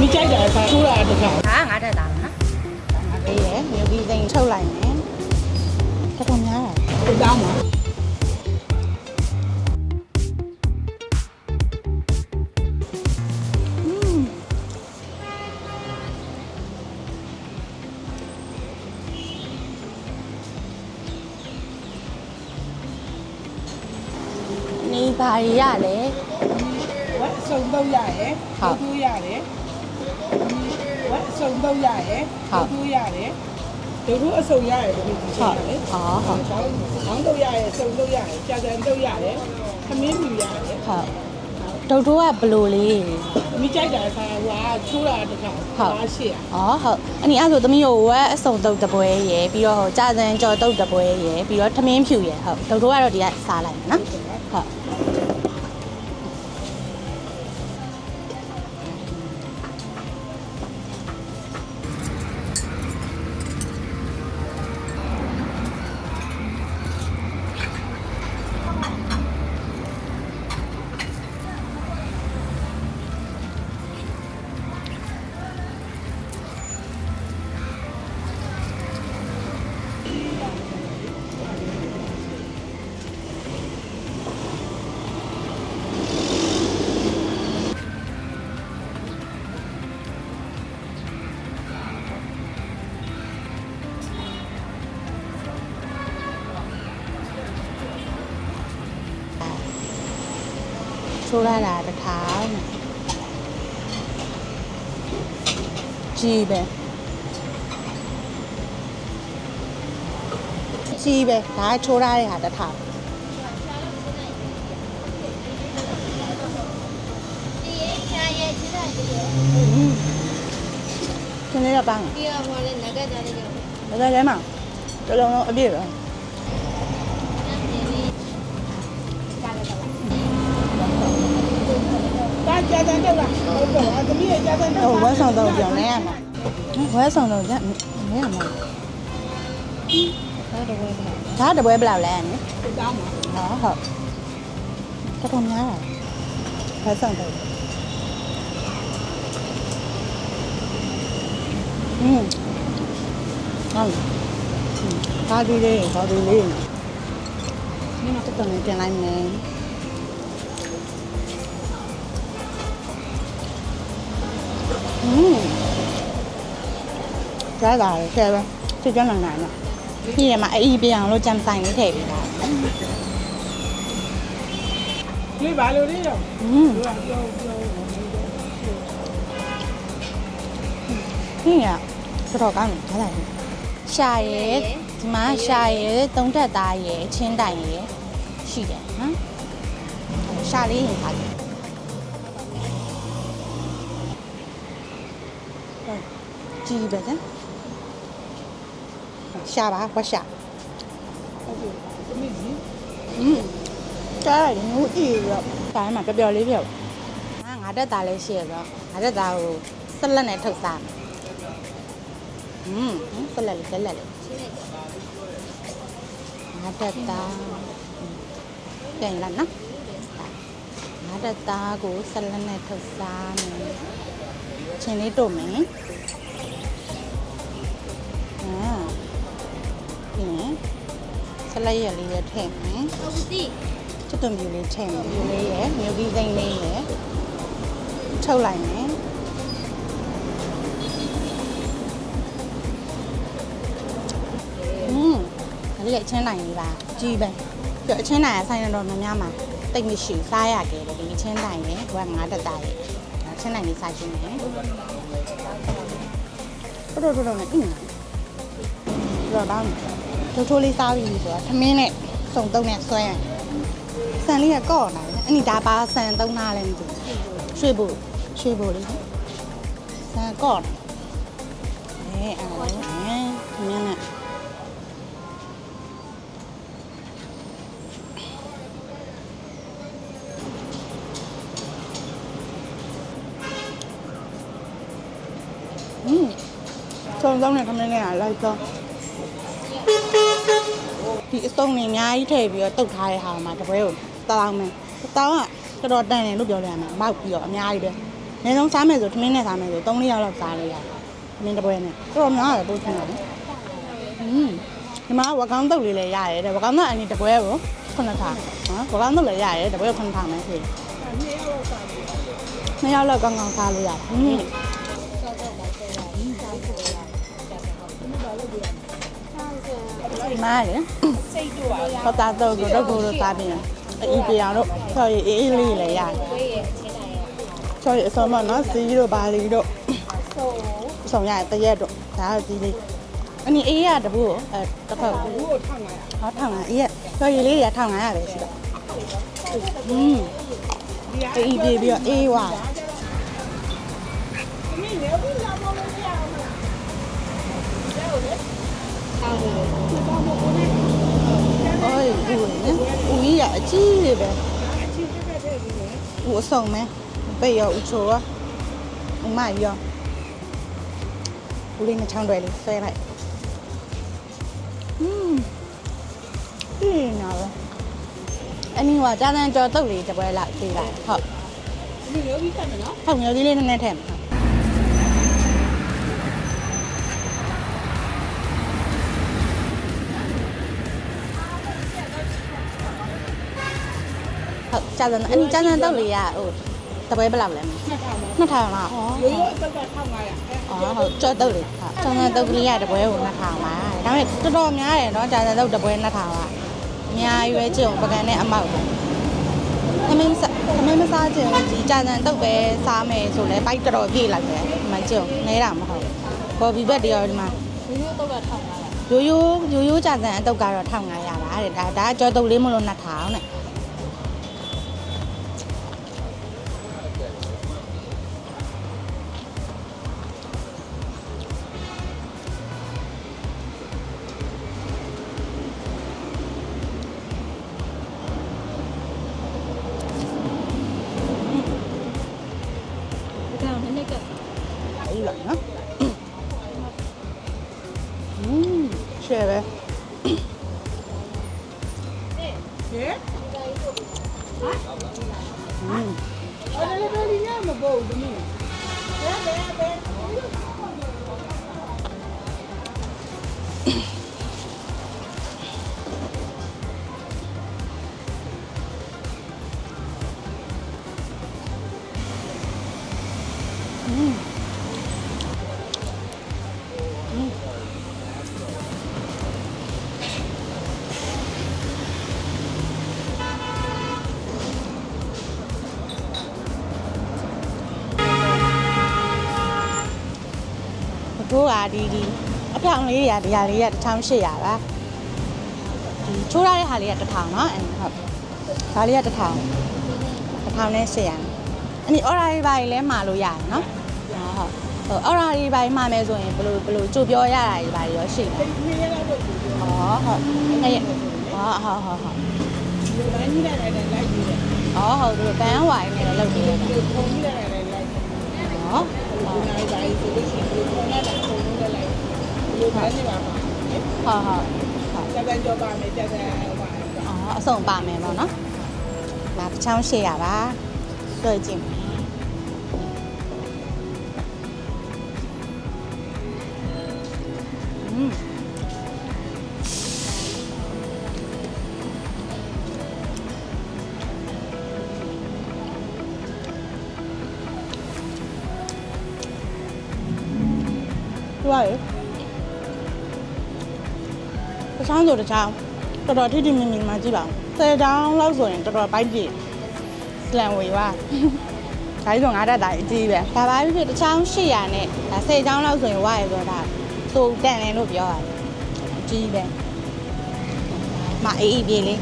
မိကြိုက်တာကထိုးတာတစ်ခါဒါကငါတက်တာနော်ပေးရမြုပ်ပြီးစိန်ထုတ်လိုက်မယ်တော်တော်များတာတောင်းပါနေပါရရလဲဝက်အစုံတော့ရရဲ့ဟုတ်ထိုးရတယ်ဝ က်အစုံတော့ရရဲ့ဟုတ်ထိုးရတယ်ဒုတို့အစုံရတယ်ဒီလိုဟုဆိုတ်ရတယ်အော်ဟုတ်ဆောင်းဆောင်းတော့ရရဲ့စုံတော့ရရဲ့ကြာကြာတော့ရတယ်ခမင်းမြူရတယ်ဟုတ်ဒုတ်တို့ကဘလို့လေးမိကြိုက်တာကဟိုကထိုးတာတစ်ခါဟုတ်ပါရှေ့ရอ๋อဟုတ်အနည်းအဲ့ဆိုသမီးကိုဝက်အစုံတုတ်တပွဲရယ်ပြီးတော့ဟိုကြာစံကြော်တုတ်တပွဲရယ်ပြီးတော့ထမင်းဖြူရယ်ဟုတ်ဒုတ်တို့ကတော့ဒီကစားလိုက်မယ်နော်ဟုတ် ချိုးလာတာတစ်ထောင်ကြီးပဲကြီးပဲဒါချိုးရတဲ့ဟာတစ်ထောင်ဒီရဲ့ချာရဲ့ချစ်တာဒီရဲ့ခင်းလေးတော့ပန်းပြီးတော့ဟိုလည်းငါကတက် ဆန်းတော့လားဟုတ်တော့အသမီးရဲ့ကြာဆန်းတော့ဟိုဝက်ဆောင်တော့ကြောင်လဲရမှာဝက်ဆောင်တော့လဲရမှာဒါတပွဲဘယ်လောက်လဲဒါမှဟောဟုတ်တော်တော်များတာဝက်ဆောင်တော့อืมဟုတ်ဒါဒီလေးဒါဒီလေးနင်တို့တော်တော်ပြန်လိုက်မယ် อืมကြားတာလေဆဲပဲစစ်ကြမ်းနိုင်နိုင်တော့ဒီရမှာအီးပြအောင်လို့ကြံဆိုင်လေးထည့်ပေးတာ ဒီဘာလို့လဲတော့ อืม ပြောပြောပြော ဒီရတော်တော်ကောင်းတယ်ကြားလိုက်ရှာရဲဒီမှာရှာရဲသုံးထက်သားရဲချင်းတိုင်ရဲရှိတယ်နော်ရှာလေးရင်ပါဟုတ် ကြည့်ပဲနော်ရှာပါဝက်ရှာ သမီးကြီး อืมကြားရတယ်ငိုကြည့်ရတော့ဒါမှပျော်ပျော်လေးပြောက်ငါငါတက်သားလေးရှိရတော့ငါတက်သားကိုဆက်လက်နဲ့ထုတ်စားอืมဆက်လက်လေးဆက်လက်လေး ငါတက်သားပြန်လာနော်ငါတက်သားကိုဆက်လက်နဲ့ထုတ်စားမယ်ချင်းလေးတို့မယ် အာပြင်ဆက်လက်ရလေးရထည့်မယ်ဟုတ်ပြီချွတ်သွန်ပြူလေးထည့်မယ်ပြူလေးရယ်မြုပ်ပြီးစိမ့်လေးရယ်ထုတ်လိုက်မယ်อืมဒါလေးအချင်းနိုင်လေးပါကြီးပဲပြအချင်းနိုင်ရဆိုင်တော့များများမှာတိတ်မရှိဘူးစားရခဲ့တယ်ဒီအချင်းနိုင်ရယ်ဘွားငါးတက်တာရယ်ဒါအချင်းနိုင်လေးစားခြင်းမယ်တော်တော်တော်နဲ့အင်း တော့တော့တို့ထိုးလေးစားပြီးဆိုတော့သမင်းနဲ့စုံတုံးနဲ့ဆွဲရဆန်လေးကကော့နိုင်တယ်အနိဒါပါဆန်သုံးသားလဲမသိဘူးရွှေဖို့ရွှေဖို့လေးဆန်ကော့အဲအဲ့ဒါလေးသမင်းနဲ့อืมစုံစုံနဲ့ခမင်းလေးကလိုက်တော့ ဒီအစုံနေအများကြီးထည့်ပြီးတော့တုတ်ထားတဲ့ဟာမှာတပွဲကိုတောင်းမယ်တောင်းကတော်တော်တန်တယ်လို့ပြောလို့ရမှာမောက်ပြီးတော့အများကြီးပဲနေဆုံးစားမယ်ဆိုထမင်းနဲ့စားမယ်ဆို3-4ရောက်လောက်စားလို့ရတယ်ထမင်းတပွဲနဲ့တော်တော်များတယ်ပိုးထင်းတယ်อืมဒီမှာဝကောင်းတုတ်လေးလည်းရရတယ်တဲ့ဝကောင်းကအရင်တပွဲကိုခုနှစ်ခါနော်ဝကောင်းတုတ်လည်းရရတယ်တပွဲကိုခုနှစ်ခါမယ်ဆိုရင်2ရောက်လောက်စားလို့2ရောက်လောက်ကောင်းကောင်းစားလို့ရတယ် အောင်တော့ချော်ရီအေးအေးလေးလည်းရတယ်ဝေးရဲ့ချင်းတိုင်းရဲ့ချော်ရီအစုံတော့နော်စီးတို့ဘာလီတို့ဆိုအစုံရတယ်တရက်တို့ဒါကဒီလေးအနီအေးရတဘူးအဲတစ်ခါဘူးကိုထောင်းလာဟောထောင်ငါအေးရချော်ရီလေးရထောင်ငါရပဲရှိတော့อืมအေးပြေးပြီးတော့အေးဝါမင်းလည်းဘူးလာမလို့ရအောင်လားတောင်းလို့ဒီကောင်မကိုနဲ့ အိုးဦးနော်ဦးကြီးရအကြီးလေးပဲအချင်းတက်တဲ့ဒီလေဦးအစုံမဲပိတ်ရောဦးချိုရောဦးမရောဦးလေးနဲ့ချောင်းတွေလေးဆွဲလိုက်อืมဒီနော်ပဲအနည်းကကြာတန်ကြော်တုတ်လေးတစ်ပွဲလောက်ပေးလိုက်ဟုတ်မင်းလည်းပြီးတယ်နော်ဟုတ်မျိုးကြီးလေးနည်းနည်းထည့်မှာ ကြာစံအဲ့ဒီကြာစံတောက်လေးကဟိုတပွဲဘယ်လောက်လဲနှစ်ထောင်ပါနှစ်ထောင်ပါဩရိုးရိုးအတုတ်က1500ဟုတ်ကြော်တုတ်လေးဟုတ်ကြာစံတုတ်ကလေးကတပွဲကိုနှစ်ထောင်ပါဒါပေမဲ့တော်တော်များတယ်နော်ကြာစံတုတ်တပွဲနှစ်ထောင်ပါအများကြီးပဲကြုံပကံနဲ့အမောက်သမင်းစားသမင်းမစားကြုံဒီကြာစံတုတ်ပဲစားမယ်ဆိုလဲပိုက်တော်တော်ပြည့်လိုက်တယ်ဒီမှာကြုံနဲတာမဟုတ်ဘော်ဘီဘက်တရောဒီမှာရိုးရိုးတုတ်က1500ရိုးရိုးရိုးရိုးကြာစံအတုတ်ကတော့1500ပါတဲ့ဒါဒါကြော်တုတ်လေးမလို့2000တဲ့ ရမပေါ့ ဘိုးကဒီဒီအပြောင်လေးတွေကဒီဟာလေးက1800ပါဒီချိုးရတဲ့ဟာလေးက1000เนาะအဲ့ဟုတ်ဒါလေးက1000 1000နဲ့800အနီအော်ရာရီပိုင်းလဲမှာလို့ရတယ်เนาะဟုတ်ဟုတ်အော်ရာရီပိုင်းမှာမယ်ဆိုရင်ဘယ်လိုဘယ်လိုကြိုပြောရတာတွေပါရောရှိတယ် ဒီနေ့ရတော့ဒီ ဩဟုတ်အဲ့ရဟုတ်ဟုတ်ဟုတ်ဟုတ် လိုင်းကြီးလိုက်လိုက်လိုက်ပြီးတယ် ဩဟုတ်သူဘန်းဝိုင်းနဲ့လောက်နေတယ် နိုင်တိုင်းဆိုလို့ရှိရင်ဒီပုံနဲ့လည်းပုံနဲ့လိုက်ဒီလိုပဲနေပါမှာဟုတ်ဟုတ်တက်တက်ကြောပါမယ်တက်တက်ပါဩအဆုံးပါမယ်ပေါ့နော်ဒါတစ်ချောင်း800ပါတွေ့ကြည့်อืม သူကလေတစ်ချောင်းဆိုတစ်ချောင်းတော်တော်ထိထိမြင်မြင်မှကြည့်ပါဦးဆယ်ချောင်းလောက်ဆိုရင်တော်တော်ပိုက်ကြည့်စလန်ဝေပါဒါကြီးဆိုငါတက်တာအကြီးပဲဒါပါဖြစ်တစ်ချောင်း800နဲ့ဒါဆယ်ချောင်းလောက်ဆိုရင်ဝါရယ်ဆိုတော့စိုးတန်တယ်လို့ပြောရတယ်အကြီးပဲမအေးအေးပြေးလေး